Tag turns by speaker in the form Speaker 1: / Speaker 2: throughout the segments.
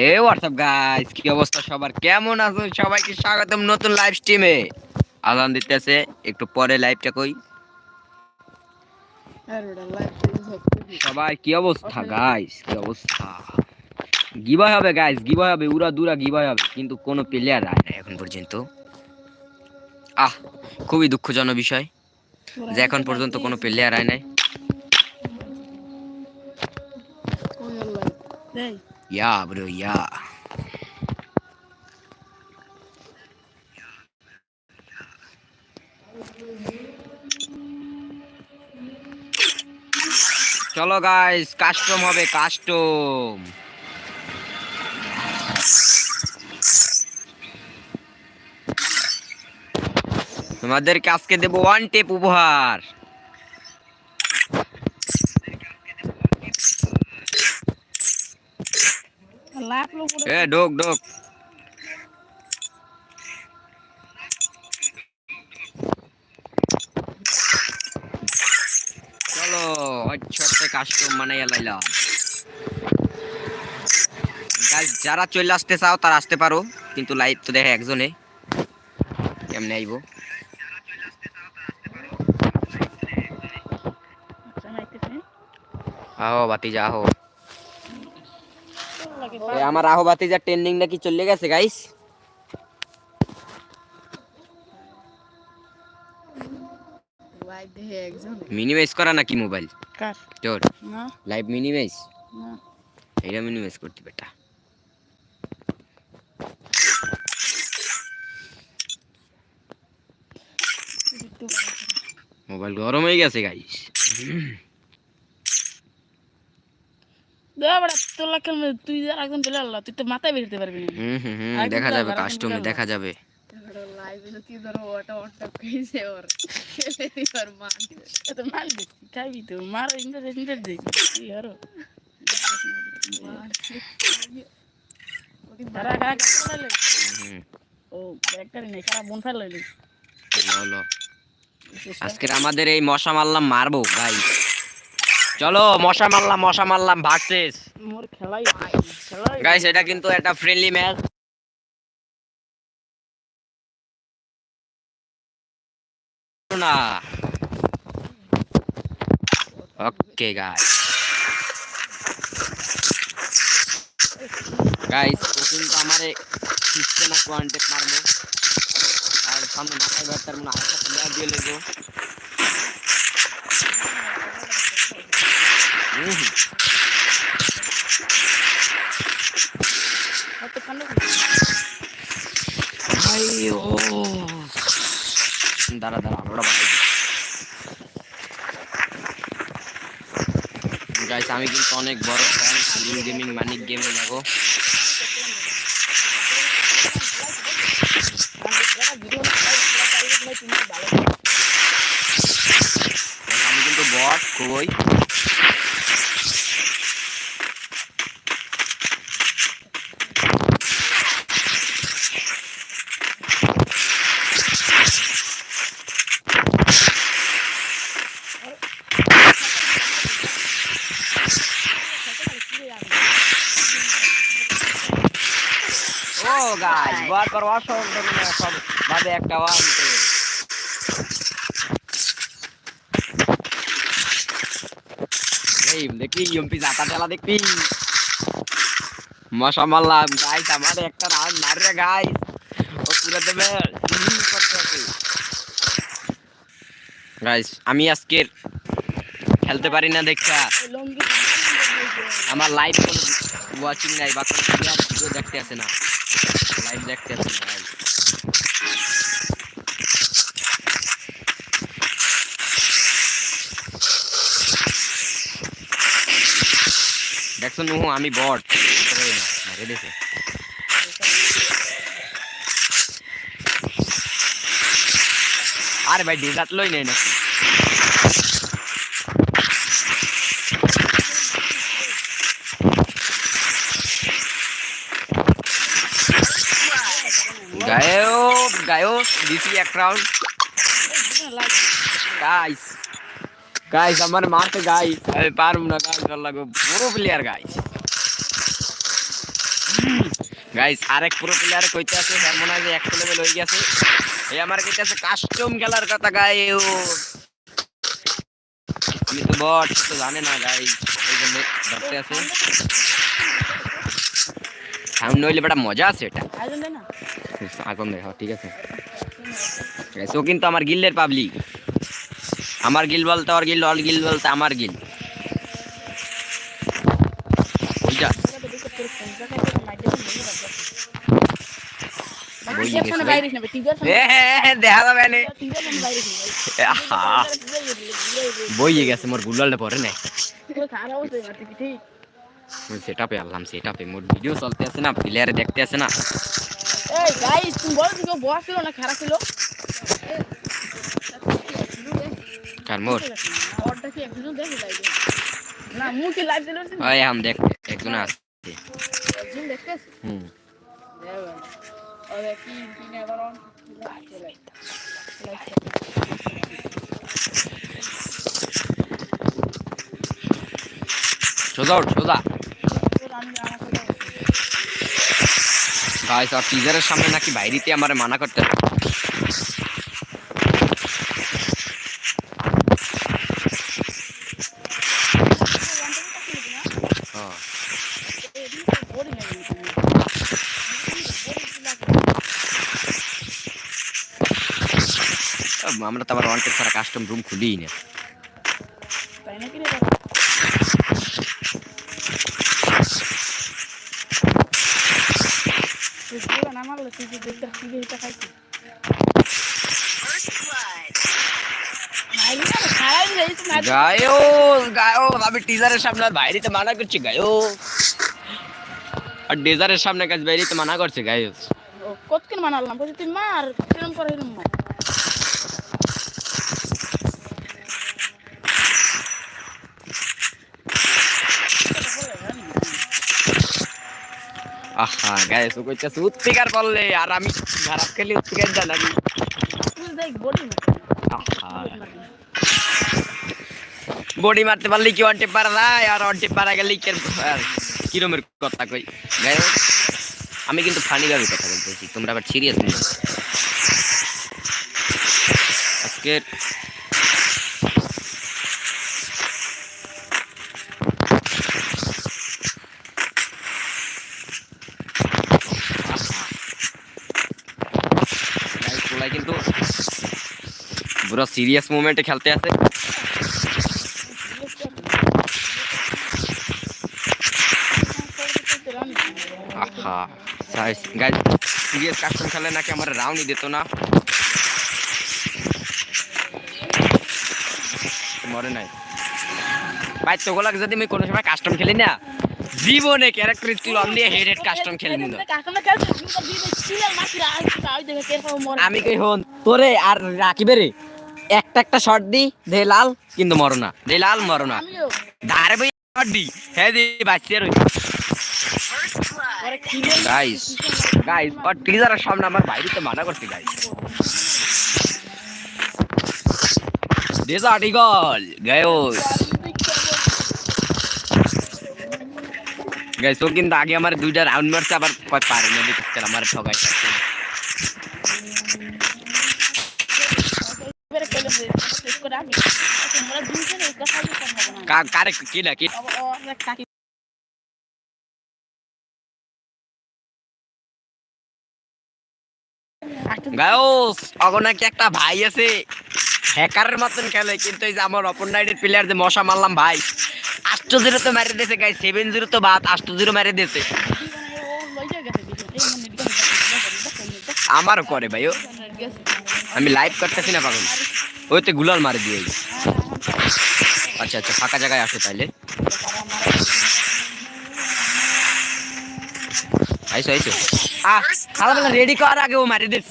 Speaker 1: এ WhatsApp guys কি অবস্থা সবার? কেমন আছো? সবাইকে স্বাগতম নতুন লাইভ স্ট্রিমে আজান দিতেছে, একটু পরে লাইভটা কই সবাই, কি অবস্থা গাইস কি অবস্থা? গিবাই হবে গাইস গিবাই হবে, উড়া দুরা গিবাই হবে, কিন্তু কোনো প্লেয়ার আয় না এখন পর্যন্ত। আহ, খুবই দুঃখজনক বিষয় যে এখন পর্যন্ত কোনো প্লেয়ার আয় নাই। ইয়া ব্রো ইয়া চলো গাইস কাস্টম হবে কাস্টম তোমাদেরকে আজকে দেবো ওয়ান টেপ উপহার। এ ঢোক ঢোক। চলো ছোট্ট কাস্টম মানে লাইলাম গাইস যারা চলে আসতে চাও তারা আসতে পারো। কিন্তু লাইভ তো দেখে একজনে। কেমনে আইবো? আহো বাতিজা আহো। এ, আমার আহো বাতিজা ট্রেন্ডিং নাকি চলে গেছে গাইস মিনিমাইজ করা নাকি মোবাইল তোর? লাইভ মিনিমাইজ
Speaker 2: না।
Speaker 1: এটা মিনিমাইজ করতে বেটা। মোবাইল গরম হয়ে গেছে গাইস
Speaker 2: দেওয়া বড় তোর লাগে তুই একদম আল্লাহ তুই তো মাথায় বেরোতে পারবি না।
Speaker 1: দেখা
Speaker 2: যাবে
Speaker 1: কাস্টমে দেখা যাবে। আজকের আমাদের এই মশা মারলাম মারবো গাই চলো মশা মারলাম মশা মারলাম ভার্সেস
Speaker 2: মোর খেলাই খেলাই
Speaker 1: গাইস এটা কিন্তু একটা ফ্রেন্ডলি ম্যাচ না। ওকে গাইস গাইস ও কিন্তু আমারে সিস্টেম না কোয়ান্টেক মারবো। আর সামনে মাথায় ব্যাটার মনে আরেকটা প্লেয়ার দিয়ে লেগো ভাই ও দাঁড়া দাঁড়া ওটা বাড়াই গাইস আমি কিন্তু অনেক বড় ফ্যান গেমিং মানিক গেমিং লাগো আমি কিন্তু বট একটা ওয়ানতে এই দেখবি ইউপি জাতা চালা দেখবি মশা মারলাম গাইস আমার একটা রাউন্ড মাররে গাইস ও পুরো দেবে গাইস আমি আজকের খেলতে পারি না দেখা আমার লাইভ কোনো ওয়াচিং নাই বা কোনো ভিডিও দেখতে আসে না লাইভ দেখতে আসে না guys। দেখছ নুহু, আমি বট দিছে আরে ভাই, ডেজার্ট লই নেই নাকি রাউন্ড গাইস গাইস আমার মারতে গাইস আমি পারব না গাইস ভালো লাগবে পুরো প্লেয়ার গাইস গাইস আরেক পুরো প্লেয়ার কইতে আছে হ্যাঁ মনে হয় যে একশো লেভেল হয়ে গেছে। এই আমার কইতে আছে কাস্টম খেলার কথা গাই ও আমি তো বট তো জানে না গাই এই জন্য ধরতে আছে। সাউন্ড নইলে বেটা মজা আছে এটা।
Speaker 2: আয়োজন দেয় না।
Speaker 1: এখন দেখ ঠিক আছে। ও কিন্তু আমার গিল্ডের পাবলিক আমার গিল বলতে ওর গিল অল গিল বলতে আমার গিল হ্যাঁ, হ্যাঁ, বইয়ে গেছে মোর গুলালটা পরে নাই সেটা পে আনলাম সেটা পে মোর ভিডিও চলতে আছে না প্লেয়ারে দেখতে আছে না।
Speaker 2: এই গাইস তুমি বলো তুমি বয়া ছিল না খারাপ ছিল?
Speaker 1: কার মোর
Speaker 2: ওরটা কি একজন দেখে যাই না মুখে লাইভ দিল
Speaker 1: ওই আম দেখ একজন আছে।
Speaker 2: একজন
Speaker 1: হুম
Speaker 2: কি কি না
Speaker 1: সোজা উঠ সোজা। গাইস আর টিজারের সামনে নাকি বাইরেতে আমারে মানা করতে হ্যাঁ। আমরা তো আবার ওয়ান্টেড ছাড়া কাস্টম রুম খুলিই না।
Speaker 2: তাই নাকি বলে তুই যে দেখতে হয়েছে না
Speaker 1: গায়ো গায়ো আমি টিজারের সামনে বাইরে তো মানা করছি গায়ো। আর ডেজারের সামনে কাজ বাইরেতে মানা করছে গায়ো
Speaker 2: কতক্ষণ মানালাম? বলছি তুই মার কিরম করে মার
Speaker 1: আহা গায়স ও কইতাছে উত্তিকার বললে, আর আমি খারাপ খেলি উত্তিকার জানাবি
Speaker 2: বডি
Speaker 1: মারতে পারলে কি ওয়ান পারা যায় আর টেপ পারা গেলে কিরমের কথা কই? গায়স আমি কিন্তু ফানি ভাবে কথা বলতেছি, তোমরা আবার সিরিয়াস নিও আজকে পুরো সিরিয়াস মুভমেন্টে খেলতে আছে সিরিয়াস কাস্টম খেলে নাকি আমার রাউন্ডই দিত না। মরে নাই। ভাই যদি আমি কোনো সময় কাস্টম খেলি না, জীবনে ক্যারেক্টার স্কিল অন দিয়ে হেড হেড কাস্টম খেলবি না। আমি কই হন, তোরে আর রাখিবে রে। একটা একটা শট দি দে লাল কিন্তু মরো না দে লাল মরো না। ধারে বই শট দি হ্যাঁ দি বাঁচিয়ে রই গাইস গাইস আর টিজারের সামনে আমার বাইরে তো মানা করছে guys desert eagle guys guys ও কিন্তু আগে আমার দুইটা রাউন্ড মারছে আবার কয় পারে না দেখতে আমার ঠগাই কা- কারে কি না কি? গায়স অগো একটা ভাই আছে। হ্যাকারের মতন খেলে কিন্তু এই যে আমার অপর নাইটের প্লেয়ার যে মশা মারলাম ভাই আষ্ট জিরো তো মেরে দিয়েছে গাই সেভেন জিরো তো বাদ আষ্ট জিরো মেরে দিয়েছে। আমারও করে ভাই আমি লাইভ করতেছি না পাগল। ওই তো গুলাল মারে দিয়ে আচ্ছা আচ্ছা ফাঁকা জায়গায় আসো তাইলে। আইসো আইসো। আহ খালা বেলা রেডি করার আগে ও মারি দিস।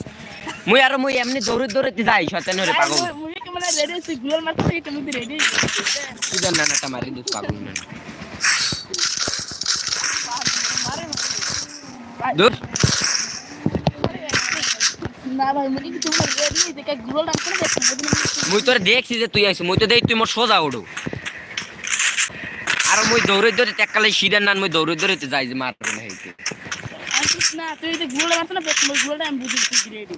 Speaker 1: মুই আর মুই এমনি দৌড়ে দৌড়ে যাই শয়তান হরে পাগল। মুই কি জান না নাটা মারি দিস পাগল না দূর
Speaker 2: না। ভাই মুই কি তোমার রেডি দেখে গুলো ডাক করে দেখছি
Speaker 1: মুই তোরে দেখছি যে তুই আইছিস মুই তো দেই তুই মোর সোজা উড়ো। আর মুই দৌড়ে দৌড়ে টেকালে সিডার নান মুই দৌড়ে দৌড়ে যাই যে মারবে না হইতে।
Speaker 3: না তুই যে গুলোটা মারছ না প্রথম গুলোটা আমি বুঝি তুই রেডি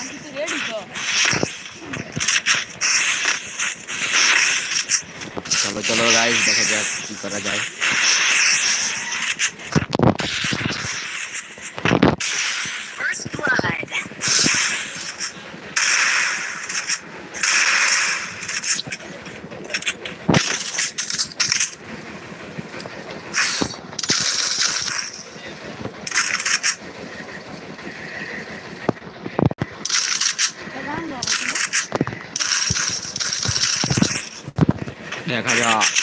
Speaker 3: আমি তো রেডি তো?
Speaker 1: চলো চলো গাইস দেখা যাক কি করা যায়
Speaker 2: First blood.
Speaker 3: রাম রাম
Speaker 1: দেখা যাক
Speaker 2: First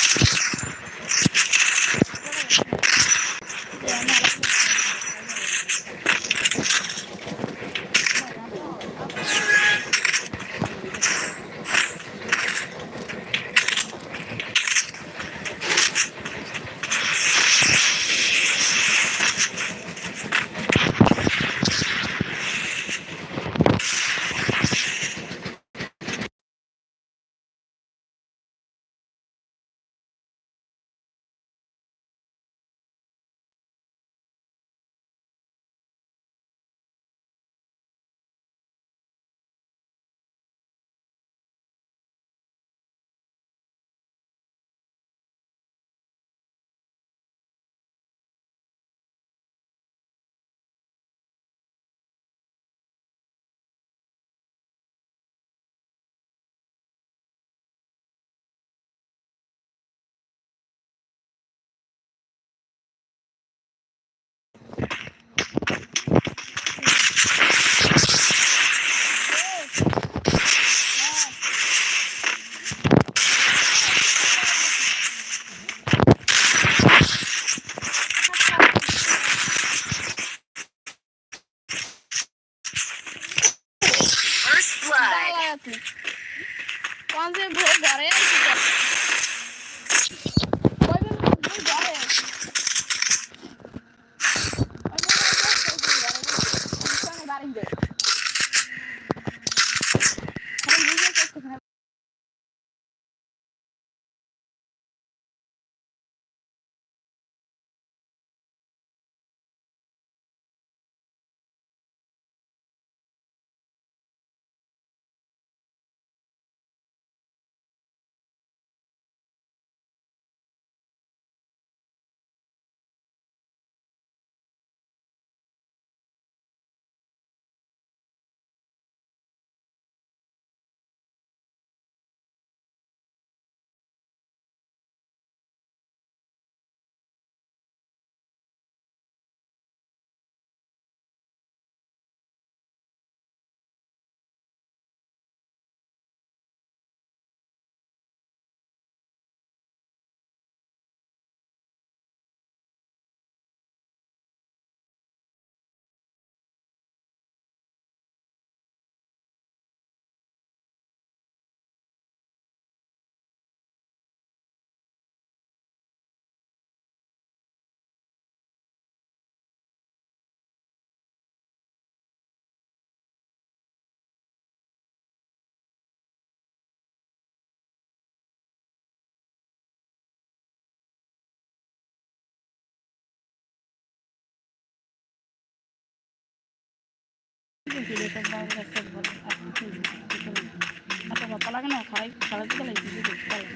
Speaker 3: আচ্ছা বাপ্পা লাগে না খাই খালাই দিতে লাগে কিছু দেখতে লাগে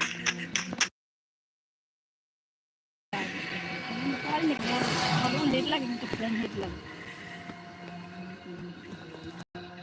Speaker 3: লেট লাগে কিন্তু ফ্রেন্ড হেট লাগে